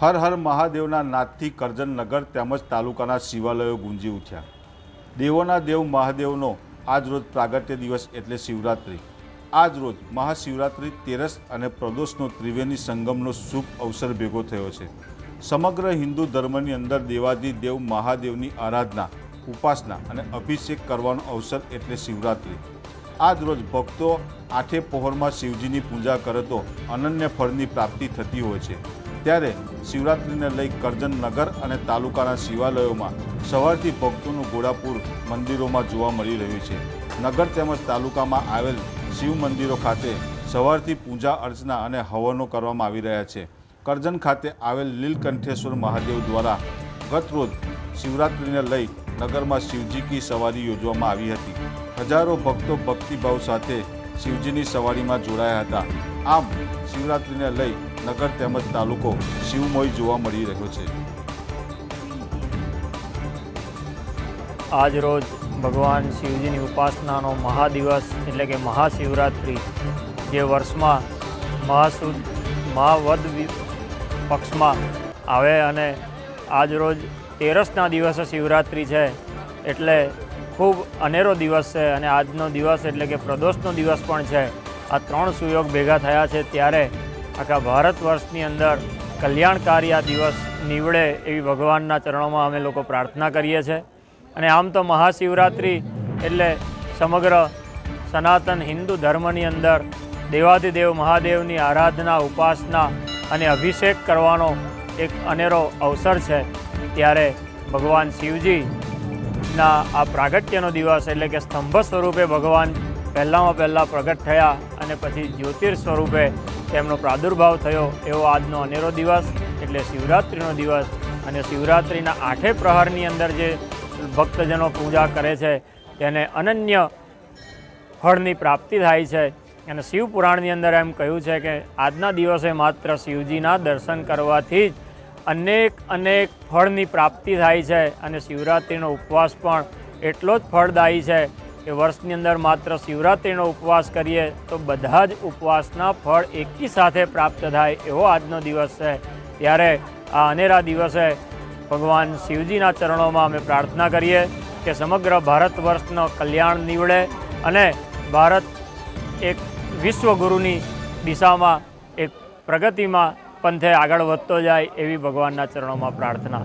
હર હર મહાદેવના નાદથી કરજણ નગર તેમજ તાલુકાના શિવાલયો ગુંજી ઉઠ્યા. દેવોના દેવ મહાદેવનો આજરોજ પ્રાગટ્ય દિવસ એટલે શિવરાત્રિ. આજ રોજ મહાશિવરાત્રિ તેરસ અને પ્રદોષનો ત્રિવેણી સંગમનો શુભ અવસર ભેગો થયો છે. સમગ્ર હિન્દુ ધર્મની અંદર દેવાધિદેવ મહાદેવની આરાધના, ઉપાસના અને અભિષેક કરવાનો અવસર એટલે શિવરાત્રિ. આજ રોજ ભક્તો આઠે પહોરમાં શિવજીની પૂજા કરે તો અનન્ય ફળની પ્રાપ્તિ થતી હોય છે. ત્યારે શિવરાત્રિને લઈ કરજણ નગર અને તાલુકાના શિવાલયોમાં સવારથી ભક્તોનું ઘોડાપુર મંદિરોમાં જોવા મળી રહ્યું છે. નગર તેમજ તાલુકામાં આવેલ શિવ મંદિરો ખાતે સવારથી પૂજા અર્ચના અને હવનો કરવામાં આવી રહ્યા છે. કરજણ ખાતે આવેલ લીલકંઠેશ્વર મહાદેવ દ્વારા ગતરોજ શિવરાત્રિને લઈ નગરમાં શિવજી કી સવારી યોજવામાં આવી હતી. હજારો ભક્તો ભક્તિભાવ સાથે શિવજીની સવારીમાં જોડાયા હતા. આમ શિવરાત્રિને લઈ નગર તેમજ તાલુકો શિવમય જોવા મળી રહ્યો છે. આજ રોજ ભગવાન શિવજીની ઉપાસનાનો મહાદિવસ એટલે કે મહાશિવરાત્રિ, જે વર્ષમાં મહાસુદ, મહાવદ પક્ષમાં આવે અને આજ રોજ તેરસના દિવસે શિવરાત્રિ છે, એટલે ખૂબ અનેરો દિવસ છે અને આજનો દિવસ એટલે કે પ્રદોષનો દિવસ પણ છે. આ ત્રણ સુયોગ ભેગા થયા છે ત્યારે આખા ભારત વર્ષની અંદર કલ્યાણકારી આ દિવસ નીવડે એવી ભગવાનના ચરણોમાં અમે લોકો પ્રાર્થના કરીએ છીએ. અને આમ તો મહાશિવરાત્રિ એટલે સમગ્ર સનાતન હિન્દુ ધર્મની અંદર દેવાધિદેવ મહાદેવની આરાધના, ઉપાસના અને અભિષેક કરવાનો એક અનેરો અવસર છે. ત્યારે ભગવાન શિવજીના આ પ્રાગટ્યનો દિવસ એટલે કે સ્તંભ સ્વરૂપે ભગવાન પહેલાંમાં પહેલાં પ્રગટ થયા. અને પછી જ્યોતિર સ્વરૂપે તેમનો પ્રાદુર્ભાવ થયો. એવો આજનો અનેરો દિવસ એટલે શિવરાત્રિનો દિવસ. અને શિવરાત્રિના આઠે પ્રહારની અંદર જે ભક્તજનો પૂજા કરે છે, તેને અનન્ય ફળની પ્રાપ્તિ થાય છે. અને શિવ પુરાણની અંદર એમ કહ્યું છે કે આજના દિવસે માત્ર શિવજીના દર્શન કરવાથી જ અનેક અનેક ફળની પ્રાપ્તિ થાય છે. અને શિવરાત્રિનો ઉપવાસ પણ એટલો જ ફળદાયી છે કે વર્ષની અંદર માત્ર શિવરાત્રિનો ઉપવાસ કરીએ તો બધા જ ઉપવાસના ફળ એકી સાથે પ્રાપ્ત થાય એવો આજનો દિવસ છે. ત્યારે આ અનેરા દિવસે ભગવાન શિવજીના ચરણોમાં અમે પ્રાર્થના કરીએ કે સમગ્ર ભારત વર્ષનો કલ્યાણ નીવડે અને ભારત એક વિશ્વગુરુની દિશામાં, એક પ્રગતિમાં પંથે આગળ વધતો જાય એવી ભગવાનના ચરણોમાં પ્રાર્થના.